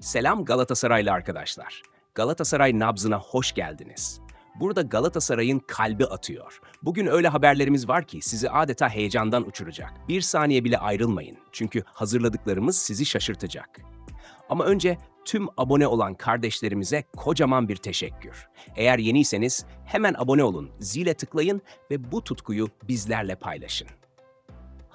Selam Galatasaraylı arkadaşlar. Galatasaray nabzına hoş geldiniz. Burada Galatasaray'ın kalbi atıyor. Bugün öyle haberlerimiz var ki sizi adeta heyecandan uçuracak. Bir saniye bile ayrılmayın. Çünkü hazırladıklarımız sizi şaşırtacak. Ama önce tüm abone olan kardeşlerimize kocaman bir teşekkür. Eğer yeniyseniz hemen abone olun, zile tıklayın ve bu tutkuyu bizlerle paylaşın.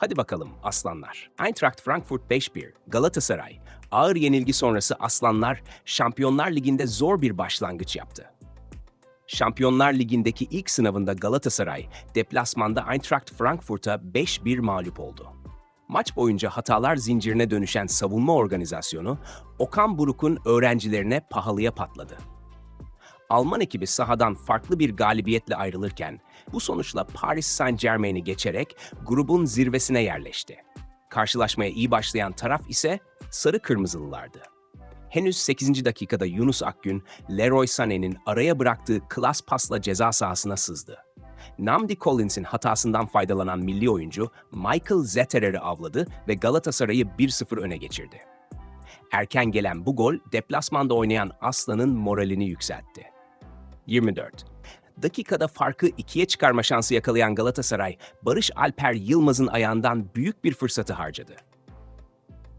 Hadi bakalım aslanlar. Eintracht Frankfurt 5-1, Galatasaray. Ağır yenilgi sonrası aslanlar Şampiyonlar Ligi'nde zor bir başlangıç yaptı. Şampiyonlar Ligi'ndeki ilk sınavında Galatasaray, deplasmanda Eintracht Frankfurt'a 5-1 mağlup oldu. Maç boyunca hatalar zincirine dönüşen savunma organizasyonu, Okan Buruk'un öğrencilerine pahalıya patladı. Alman ekibi sahadan farklı bir galibiyetle ayrılırken bu sonuçla Paris Saint-Germain'i geçerek grubun zirvesine yerleşti. Karşılaşmaya iyi başlayan taraf ise sarı kırmızılılardı. Henüz 8. dakikada Yunus Akgün, Leroy Sané'nin araya bıraktığı klas pasla ceza sahasına sızdı. Namdi Collins'in hatasından faydalanan milli oyuncu Michael Zetterer'i avladı ve Galatasaray'ı 1-0 öne geçirdi. Erken gelen bu gol deplasmanda oynayan Aslan'ın moralini yükseltti. 24. Dakikada farkı ikiye çıkarma şansı yakalayan Galatasaray, Barış Alper Yılmaz'ın ayağından büyük bir fırsatı harcadı.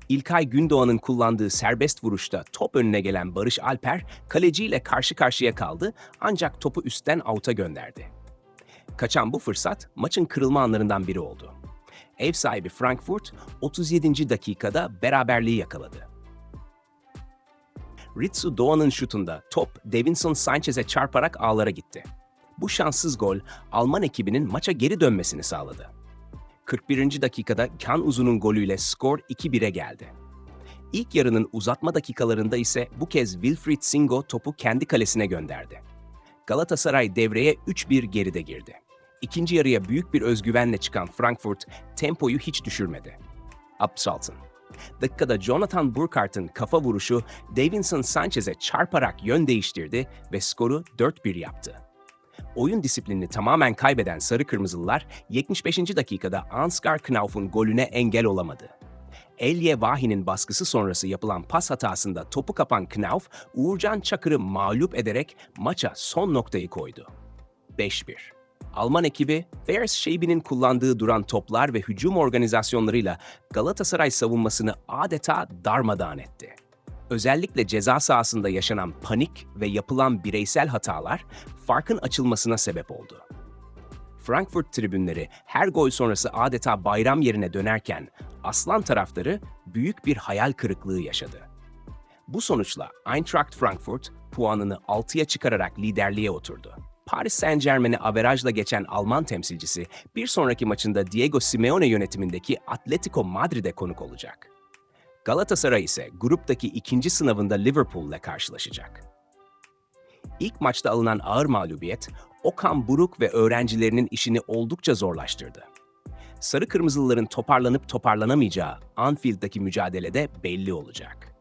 İlkay Gündoğan'ın kullandığı serbest vuruşta top önüne gelen Barış Alper, kaleciyle karşı karşıya kaldı ancak topu üstten avuta gönderdi. Kaçan bu fırsat maçın kırılma anlarından biri oldu. Ev sahibi Frankfurt 37. dakikada beraberliği yakaladı. Ritsu Doğan'ın şutunda top Davinson Sanchez'e çarparak ağlara gitti. Bu şanssız gol Alman ekibinin maça geri dönmesini sağladı. 41. dakikada Kan Uzun'un golüyle skor 2-1'e geldi. İlk yarının uzatma dakikalarında ise bu kez Wilfried Singo topu kendi kalesine gönderdi. Galatasaray devreye 3-1 geride girdi. İkinci yarıya büyük bir özgüvenle çıkan Frankfurt tempoyu hiç düşürmedi. Absaltın. Dakikada Jonathan Burkhart'ın kafa vuruşu Davinson Sanchez'e çarparak yön değiştirdi ve skoru 4-1 yaptı. Oyun disiplinini tamamen kaybeden Sarı Kırmızılılar 75. dakikada Ansgar Knauf'un golüne engel olamadı. Elye Vahi'nin baskısı sonrası yapılan pas hatasında topu kapan Knauf, Uğurcan Çakır'ı mağlup ederek maça son noktayı koydu. 5-1. Alman ekibi, Fairs Şeibi'nin kullandığı duran toplar ve hücum organizasyonlarıyla Galatasaray savunmasını adeta darmadağın etti. Özellikle ceza sahasında yaşanan panik ve yapılan bireysel hatalar farkın açılmasına sebep oldu. Frankfurt tribünleri her gol sonrası adeta bayram yerine dönerken aslan taraftarı büyük bir hayal kırıklığı yaşadı. Bu sonuçla Eintracht Frankfurt puanını 6'ya çıkararak liderliğe oturdu. Paris Saint-Germain'i averajla geçen Alman temsilcisi bir sonraki maçında Diego Simeone yönetimindeki Atletico Madrid'e konuk olacak. Galatasaray ise gruptaki ikinci sınavında Liverpool'le karşılaşacak. İlk maçta alınan ağır mağlubiyet, Okan Buruk ve öğrencilerinin işini oldukça zorlaştırdı. Sarı Kırmızılıların toparlanıp toparlanamayacağı Anfield'daki mücadelede belli olacak.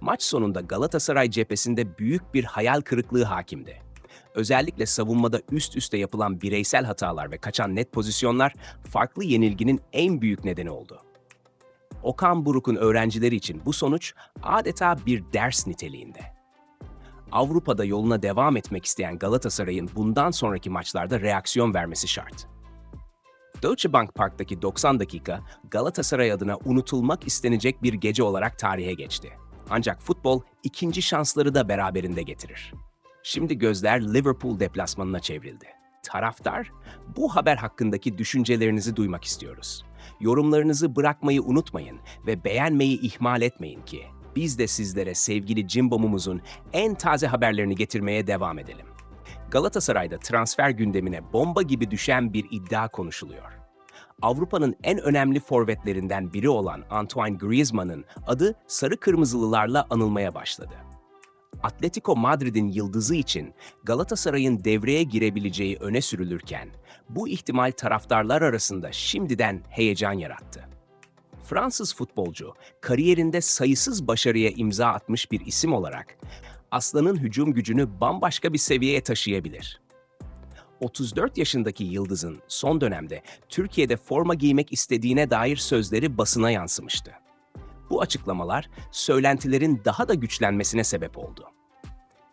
Maç sonunda Galatasaray cephesinde büyük bir hayal kırıklığı hakimdi. Özellikle savunmada üst üste yapılan bireysel hatalar ve kaçan net pozisyonlar farklı yenilginin en büyük nedeni oldu. Okan Buruk'un öğrencileri için bu sonuç adeta bir ders niteliğinde. Avrupa'da yoluna devam etmek isteyen Galatasaray'ın bundan sonraki maçlarda reaksiyon vermesi şart. Deutsche Bank Park'taki 90 dakika Galatasaray adına unutulmak istenecek bir gece olarak tarihe geçti. Ancak futbol ikinci şansları da beraberinde getirir. Şimdi gözler Liverpool deplasmanına çevrildi. Taraftar, bu haber hakkındaki düşüncelerinizi duymak istiyoruz. Yorumlarınızı bırakmayı unutmayın ve beğenmeyi ihmal etmeyin ki biz de sizlere sevgili Cimbom'umuzun en taze haberlerini getirmeye devam edelim. Galatasaray'da transfer gündemine bomba gibi düşen bir iddia konuşuluyor. Avrupa'nın en önemli forvetlerinden biri olan Antoine Griezmann'ın adı sarı kırmızılılarla anılmaya başladı. Atletico Madrid'in yıldızı için Galatasaray'ın devreye girebileceği öne sürülürken bu ihtimal taraftarlar arasında şimdiden heyecan yarattı. Fransız futbolcu kariyerinde sayısız başarıya imza atmış bir isim olarak Aslan'ın hücum gücünü bambaşka bir seviyeye taşıyabilir. 34 yaşındaki Yıldız'ın son dönemde Türkiye'de forma giymek istediğine dair sözleri basına yansımıştı. Bu açıklamalar söylentilerin daha da güçlenmesine sebep oldu.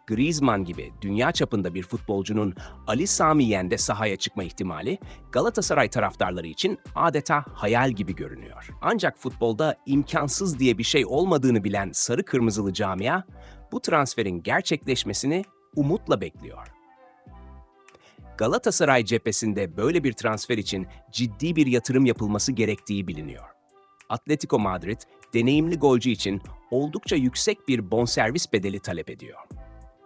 Griezmann gibi dünya çapında bir futbolcunun Ali Sami Yen'de sahaya çıkma ihtimali Galatasaray taraftarları için adeta hayal gibi görünüyor. Ancak futbolda imkansız diye bir şey olmadığını bilen sarı kırmızılı camia bu transferin gerçekleşmesini umutla bekliyor. Galatasaray cephesinde böyle bir transfer için ciddi bir yatırım yapılması gerektiği biliniyor. Atletico Madrid deneyimli golcü için oldukça yüksek bir bonservis bedeli talep ediyor.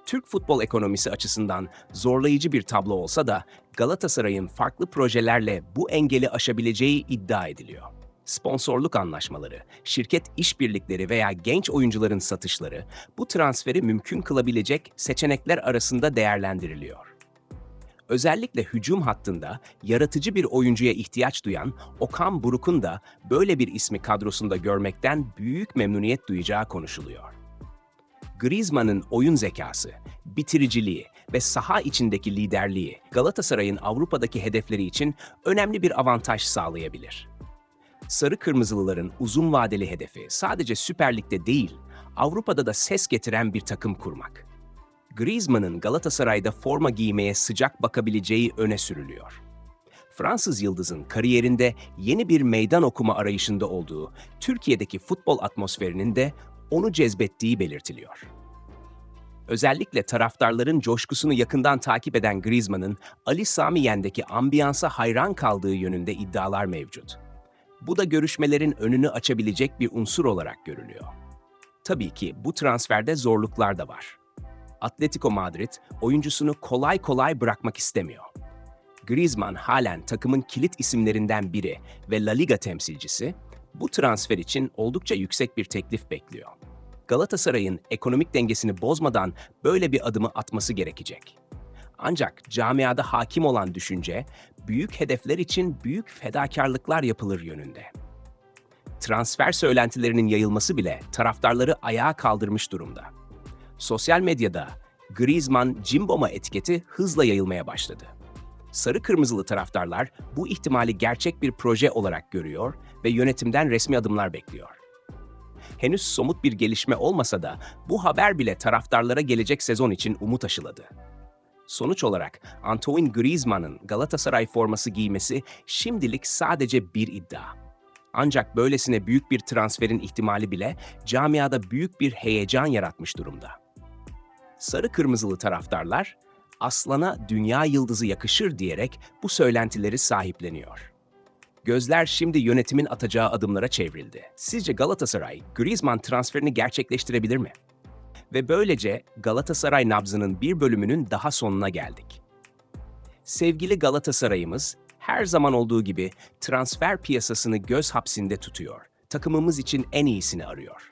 Türk futbol ekonomisi açısından zorlayıcı bir tablo olsa da Galatasaray'ın farklı projelerle bu engeli aşabileceği iddia ediliyor. Sponsorluk anlaşmaları, şirket işbirlikleri veya genç oyuncuların satışları bu transferi mümkün kılabilecek seçenekler arasında değerlendiriliyor. Özellikle hücum hattında yaratıcı bir oyuncuya ihtiyaç duyan Okan Buruk'un da böyle bir ismi kadrosunda görmekten büyük memnuniyet duyacağı konuşuluyor. Griezmann'ın oyun zekası, bitiriciliği ve saha içindeki liderliği Galatasaray'ın Avrupa'daki hedefleri için önemli bir avantaj sağlayabilir. Sarı Kırmızılıların uzun vadeli hedefi sadece Süper Lig'de değil, Avrupa'da da ses getiren bir takım kurmak. Griezmann'ın Galatasaray'da forma giymeye sıcak bakabileceği öne sürülüyor. Fransız yıldızın kariyerinde yeni bir meydan okuma arayışında olduğu Türkiye'deki futbol atmosferinin de onu cezbettiği belirtiliyor. Özellikle taraftarların coşkusunu yakından takip eden Griezmann'ın Ali Sami Yen'deki ambiyansa hayran kaldığı yönünde iddialar mevcut. Bu da görüşmelerin önünü açabilecek bir unsur olarak görülüyor. Tabii ki bu transferde zorluklar da var. Atletico Madrid oyuncusunu kolay kolay bırakmak istemiyor. Griezmann halen takımın kilit isimlerinden biri ve La Liga temsilcisi, bu transfer için oldukça yüksek bir teklif bekliyor. Galatasaray'ın ekonomik dengesini bozmadan böyle bir adımı atması gerekecek. Ancak camiada hakim olan düşünce, büyük hedefler için büyük fedakarlıklar yapılır yönünde. Transfer söylentilerinin yayılması bile taraftarları ayağa kaldırmış durumda. Sosyal medyada Griezmann Cimboma etiketi hızla yayılmaya başladı. Sarı kırmızılı taraftarlar bu ihtimali gerçek bir proje olarak görüyor ve yönetimden resmi adımlar bekliyor. Henüz somut bir gelişme olmasa da bu haber bile taraftarlara gelecek sezon için umut aşıladı. Sonuç olarak Antoine Griezmann'ın Galatasaray forması giymesi şimdilik sadece bir iddia. Ancak böylesine büyük bir transferin ihtimali bile camiada büyük bir heyecan yaratmış durumda. Sarı kırmızılı taraftarlar aslana dünya yıldızı yakışır diyerek bu söylentileri sahipleniyor. Gözler şimdi yönetimin atacağı adımlara çevrildi. Sizce Galatasaray Griezmann transferini gerçekleştirebilir mi? Ve böylece Galatasaray nabzının bir bölümünün daha sonuna geldik. Sevgili Galatasaray'ımız her zaman olduğu gibi transfer piyasasını göz hapsinde tutuyor. Takımımız için en iyisini arıyor.